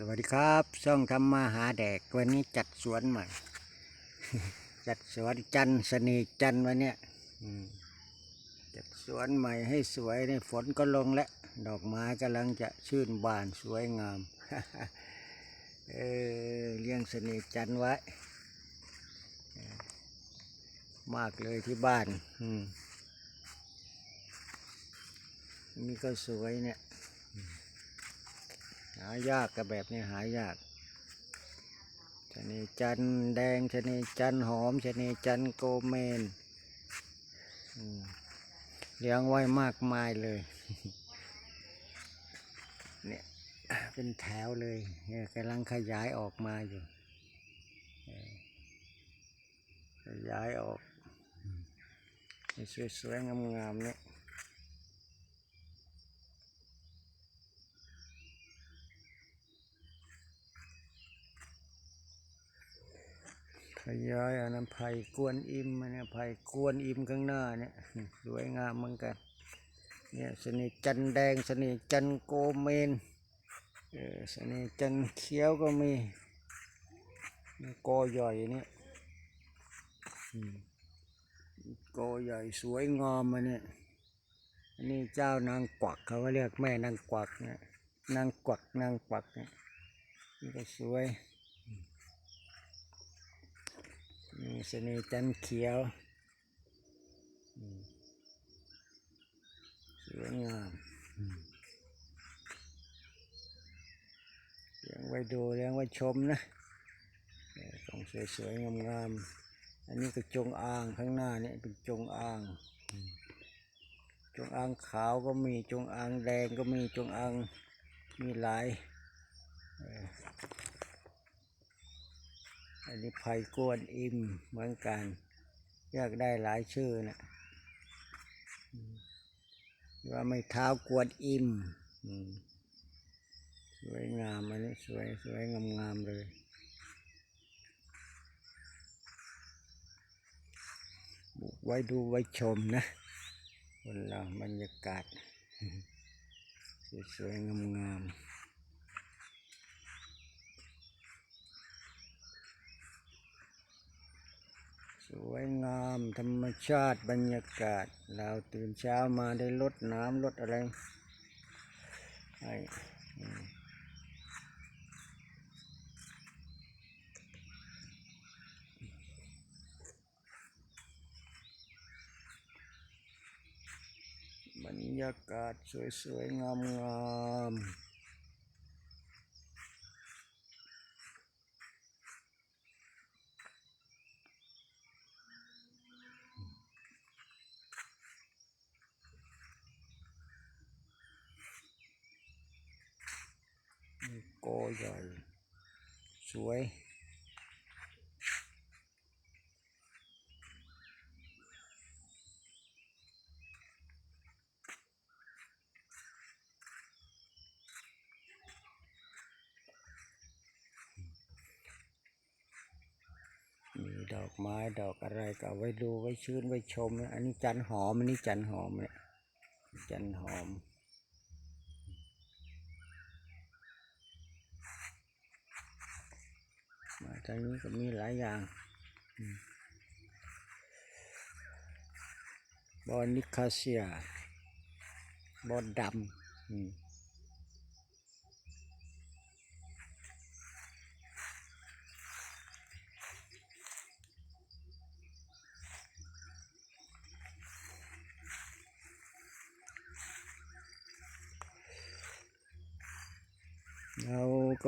สวัสดีครับ ช่องทำมาหาแดกวันนี้จัดสวนใหม่ จัดสวนจันเสน่ห์จันวันเนี้ยจัดสวนใหม่ให้สวยในฝนก็ลงแล้วดอกไม้กำลังจะชื่นบานสวยงามเออเลี้ยงเสน่ห์จันไว้ มากเลยที่บ้านมนี่ก็สวยเนี่ย หายากกับแบบนี้หายากชนีจันแดงชนีจันหอมชนีจันโกเมนเลี้ยงไว้มากมายเลย เนี่ยเป็นแถวเลยเนี่ยกำลังขยายออกมาอยู่ ขยายออกสวยๆงามๆเนี่ย ยายอันนั้นไผ่กวนอิมอันเนี่ยไผ่กวนอิมข้างหน้าเนี่ยสวยงามเหมือนกันเนี่ยสนิจันแดงสนิจันโกเมนเออสนิจันเขียวก็มีกอใหญ่เนี่ยกอใหญ่สวยงามมาเนี่ยอันนี้เจ้านางกวักเขาก็เรียกแม่นางกวักเนี่ยนางกวักนางกวักเนี่ยนี่ก็สวย นี่เสน่ห์จันเขียวสวยงามเลี้ยงไว้ดูเลี้ยงไว้ชมนะเออต้องสวยๆงามๆอันนี้ก็จงอางข้างหน้าเนี่ยเป็นจงอาง จงอางขาวก็มีจงอางแดงก็มีจงอางมีหลายเออ อันนี้ไผ่กวนอิมเหมือนกันอยากได้หลายชื่อนะว่าไม่เท้ากวนอิมอืมสวยงามอันนี้สวยสวยงามงามเลยบุกไว้ดูไว้ชมนะคนเราบรรยากาศ สวยๆงามงามๆ สวยงามธรรมชาติบรรยากาศ เราตื่นเช้ามาได้ลดน้ำลดอะไรให้อืมบรรยากาศสวยๆงามๆ นี่โกใหญ่สวยมีดอกไม้ดอกอะไรก็เอาไว้ดูไว้ชื่นไว้ชมนะอันนี้จันหอม อันนี้จันหอมเนี่ยจันหอม มาทางนี้ก็มีหลายอย่างบอนิคาเซีย บอดำ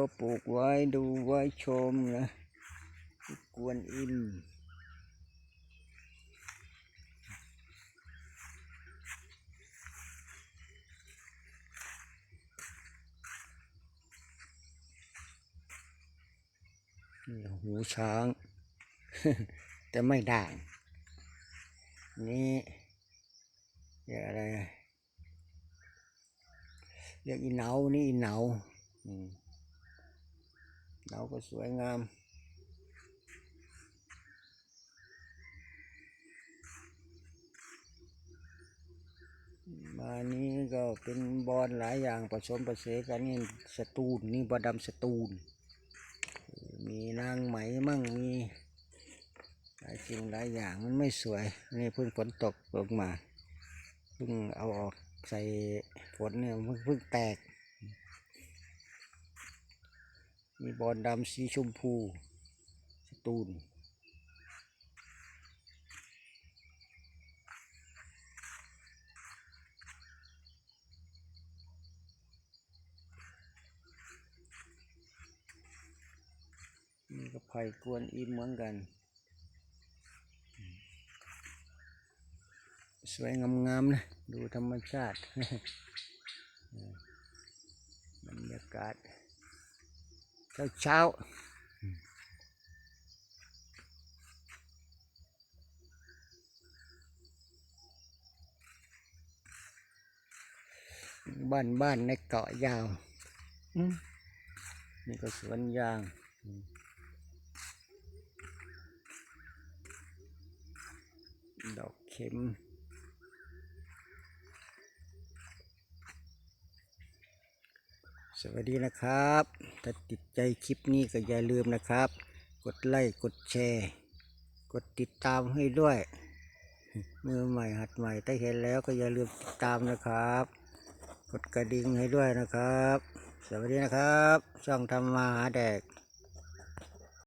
ก็ปลูกไว้ดูไว้ชมนะกวนอิมนี่หูช้าง แต่ไม่ด่าง นี่เรียกอะไรเรียกอีเหนานี่อีเหนาอืม เหนาก็สวยงาม มานี้ก็เป็นบอลหลายอย่างผสมผสานกันนี่สตูลนี่บอดำสตูลมีนางไหมมั่งมีหลายสิ่งหลายอย่างมันไม่สวย นี่เพิ่งฝนตกลงมา เพิ่งเอาออกใส่ฝนเนี่ยเพิ่งแตก มีบอลดำสีชมพู สตูลนี่ก็ไผ่กวนอิมเหมือนกัน สวยงามๆนะ ดูธรรมชาติบรรยากาศ เช้าเช้าบ้านบ้านๆในเกาะยาวอืมนี่ก็สวนยาง ดอกเข็ม สวัสดีนะครับ ถ้าติดใจคลิปนี้ก็อย่าลืมนะครับ กดไลค์กดแชร์ กดติดตามให้ด้วย มือใหม่หัดใหม่ถ้าเห็นแล้วก็อย่าลืมติดตามนะครับ กดกระดิ่งให้ด้วยนะครับ สวัสดีนะครับ ช่องทำมาหาแดก